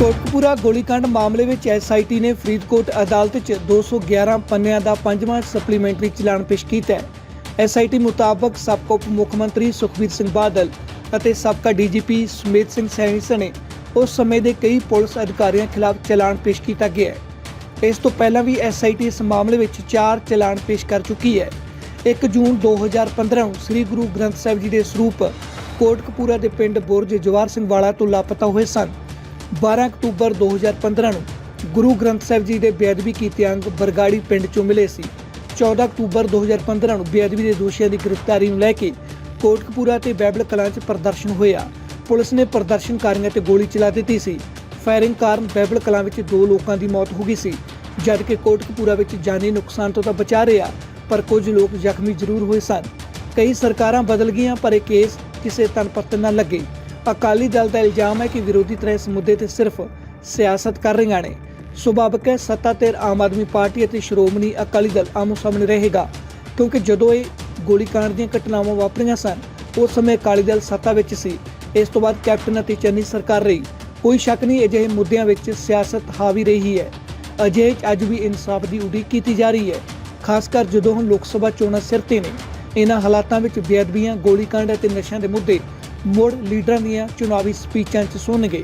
ਕੋਟਕਪੂਰਾ ਗੋਲੀकांड ਮਾਮਲੇ ਵਿੱਚ ਐਸਆਈਟੀ ਨੇ ਫਰੀਦਕੋਟ ਅਦਾਲਤ 'ਚ 211 ਪੰਨਿਆਂ ਦਾ ਪੰਜਵਾਂ ਸਪਲੀਮੈਂਟਰੀ ਚਲਾਨ ਪੇਸ਼ ਕੀਤਾ ਹੈ। ਐਸਆਈਟੀ ਮੁਤਾਬਕ ਸਾਬਕਾ ਉਪ ਮੁੱਖ ਮੰਤਰੀ ਸੁਖਬੀਰ ਸਿੰਘ ਬਾਦਲ ਅਤੇ ਸਾਬਕਾ ਡੀਜੀਪੀ ਸੁਮੇਧ ਸਿੰਘ ਸੈਣੀ ਸਣੇ ਉਸ ਸਮੇਂ ਦੇ ਕਈ ਪੁਲਿਸ ਅਧਿਕਾਰੀਆਂ ਖਿਲਾਫ ਚਲਾਨ ਪੇਸ਼ ਕੀਤਾ ਗਿਆ ਹੈ। ਇਸ ਤੋਂ ਪਹਿਲਾਂ ਵੀ ਐਸਆਈਟੀ ਇਸ ਮਾਮਲੇ ਵਿੱਚ 4 ਚਲਾਨ ਪੇਸ਼ ਕਰ ਚੁੱਕੀ ਹੈ। 1 ਜੂਨ 2015 ਨੂੰ ਸ੍ਰੀ ਗੁਰੂ ਗ੍ਰੰਥ ਸਾਹਿਬ ਜੀ ਦੇ ਸਰੂਪ ਕੋਟਕਪੂਰਾ ਦੇ ਪਿੰਡ ਬੁਰਜ ਜਵਾਰ ਸਿੰਘ ਵਾਲਾ ਤੋਂ ਲਾਪਤਾ ਹੋਏ ਸਨ। 12 ਅਕਤੂਬਰ 2015 ਨੂੰ ਗੁਰੂ ਗ੍ਰੰਥ ਸਾਹਿਬ ਜੀ ਦੇ ਬੇਅਦਬੀ ਕੀਤੇ ਅੰਗ ਬਰਗਾੜੀ ਪਿੰਡ ਚੋਂ ਮਿਲੇ ਸੀ। 14 ਅਕਤੂਬਰ 2015 ਨੂੰ ਬੇਅਦਬੀ ਦੇ ਦੋਸ਼ੀਆਂ ਦੀ ਗ੍ਰਿਫਤਾਰੀ ਨੂੰ ਲੈ ਕੇ ਕੋਟਕਪੂਰਾ ਤੇ ਬੈਬਲ ਕਲਾਂ 'ਚ ਪ੍ਰਦਰਸ਼ਨ ਹੋਇਆ। ਪੁਲਿਸ ਨੇ ਪ੍ਰਦਰਸ਼ਨਕਾਰੀਆਂ ਤੇ ਗੋਲੀ ਚਲਾ ਦਿੱਤੀ ਸੀ। ਫਾਇਰਿੰਗ ਕਾਰਨ ਬੈਬਲ ਕਲਾਂ ਵਿੱਚ ਦੋ ਲੋਕਾਂ ਦੀ ਮੌਤ ਹੋ ਗਈ ਸੀ। ਜਦਕਿ ਕੋਟਕਪੂਰਾ ਵਿੱਚ ਜਾਨੀ ਨੁਕਸਾਨ ਤੋਂ ਤਾਂ ਬਚਾ ਰਿਹਾ, ਪਰ ਕੁਝ ਲੋਕ ਜ਼ਖਮੀ ਜ਼ਰੂਰ ਹੋਏ ਸਨ। ਕਈ ਸਰਕਾਰਾਂ ਬਦਲ ਗਈਆਂ, ਪਰ ਇਹ ਕੇਸ ਕਿਸੇ ਤਨ ਪੱਤ ਨਾ ਲੱਗੇ। ਅਕਾਲੀ ਦਲ ਦਾ ਇਲਜ਼ਾਮ ਹੈ ਕਿ ਵਿਰੋਧੀ ਤਰ੍ਹਾਂ ਇਸ ਮੁੱਦੇ ਤੇ ਸਿਰਫ ਸਿਆਸਤ ਕਰ ਰਹੀਆਂ ਨੇ। ਸੁਭਾਵਕ ਹੈ, ਸੱਤਾ ਤੇ ਆਮ ਆਦਮੀ ਪਾਰਟੀ ਅਤੇ ਸ਼੍ਰੋਮਣੀ ਅਕਾਲੀ ਦਲ ਆਮੋ ਸਾਹਮਣੇ ਰਹੇਗਾ। ਕਿਉਂਕਿ ਜਦੋਂ ਇਹ ਗੋਲੀकांड ਦੀਆਂ ਘਟਨਾਵਾਂ ਵਾਪਰੀਆਂ ਸਨ, ਉਸ ਸਮੇਂ ਅਕਾਲੀ ਦਲ ਸੱਤਾ ਵਿੱਚ ਸੀ। ਇਸ ਤੋਂ ਬਾਅਦ ਕੈਪਟਨ ਅਤੇ ਚੰਨੀ ਸਰਕਾਰ ਰਹੀ। ਕੋਈ ਸ਼ੱਕ ਨਹੀਂ, ਅਜਿਹੇ ਮੁੱਦਿਆਂ ਵਿੱਚ ਸਿਆਸਤ ਹਾਵੀ ਰਹੀ ਹੈ। ਅਜੇ ਅੱਜ ਵੀ ਇਨਸਾਫ ਦੀ ਉਡੀਕ ਕੀਤੀ ਜਾ ਰਹੀ ਹੈ। ਖਾਸ ਕਰ ਜਦੋਂ ਹੁਣ ਲੋਕ ਸਭਾ ਚੋਣਾਂ ਸਿਰ ਤੇ ਨੇ। ਇਹਨਾਂ ਹਾਲਾਤਾਂ ਵਿੱਚ ਬੇਅਦਬੀਆਂ ਗੋਲੀकांड ਅਤੇ ਨਸ਼ਿਆਂ ਦੇ ਮੁੱਦੇ ਮੁੜ ਲੀਡਰਾਂ ਦੀਆਂ ਚੁਣਾਵੀ ਸਪੀਚਾਂ 'ਚ ਸੁਣਨਗੇ